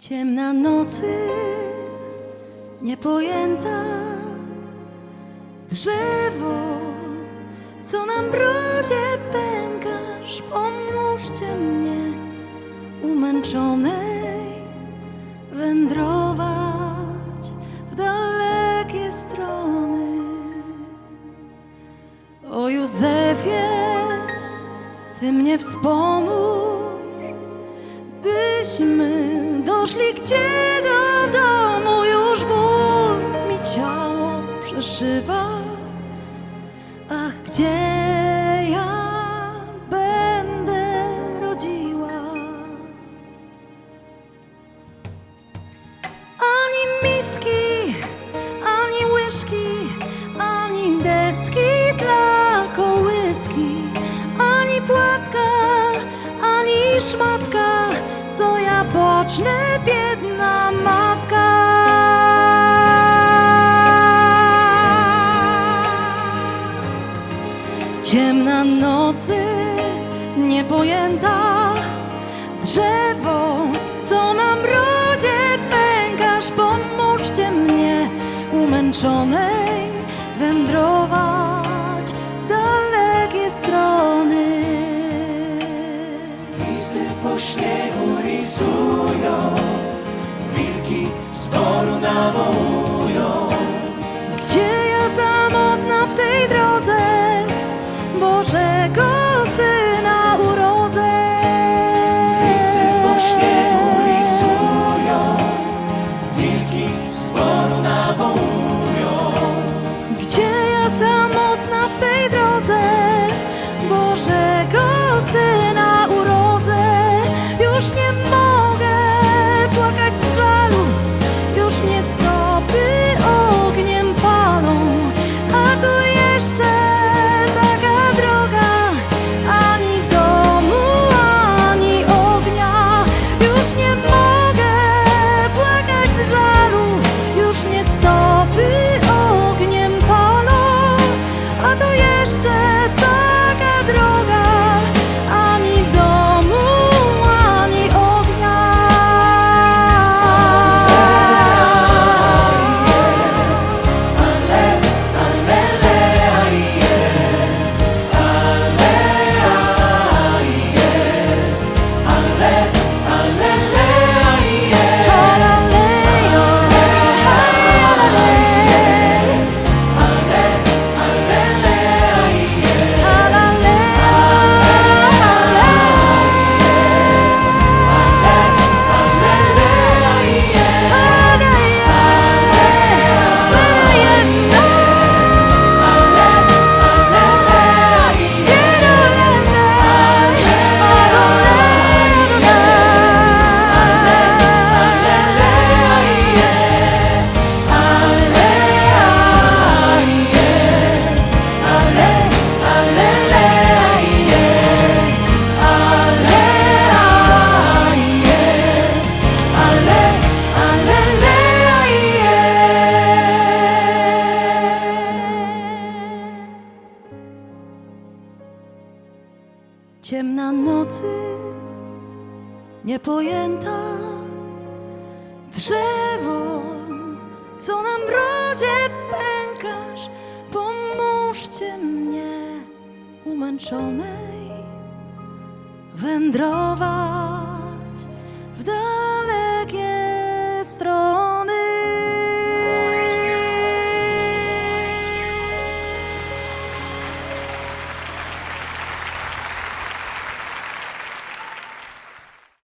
Ciemna nocy, niepojęta. Drzewo, co na mrozie pękasz Pomóżcie mnie, umęczonej Wędrować w dalekie strony. O Józefie, Ty mnie wspomóż Byśmy doszli gdzie? Do domu Już ból mi ciało przeszywa. Ach, gdzie ja będę rodziła? Ani miski, ani łyżki, ani deski dla kołyski, ani płatka, ani szmatka, co ja pocznę, biedna matka. Ciemna nocy, niepojęta drzewo, co na mrozie pękasz, pomóżcie mnie umęczonej wędrować Bożego Syna urodzę? Lisy po śniegu lisują, wilki z boru nawołują. Gdzie ja samotna Ciemna nocy, niepojęta. Drzewo, co na mrozie pękasz, pomóżcie mnie umęczonej. Wędrować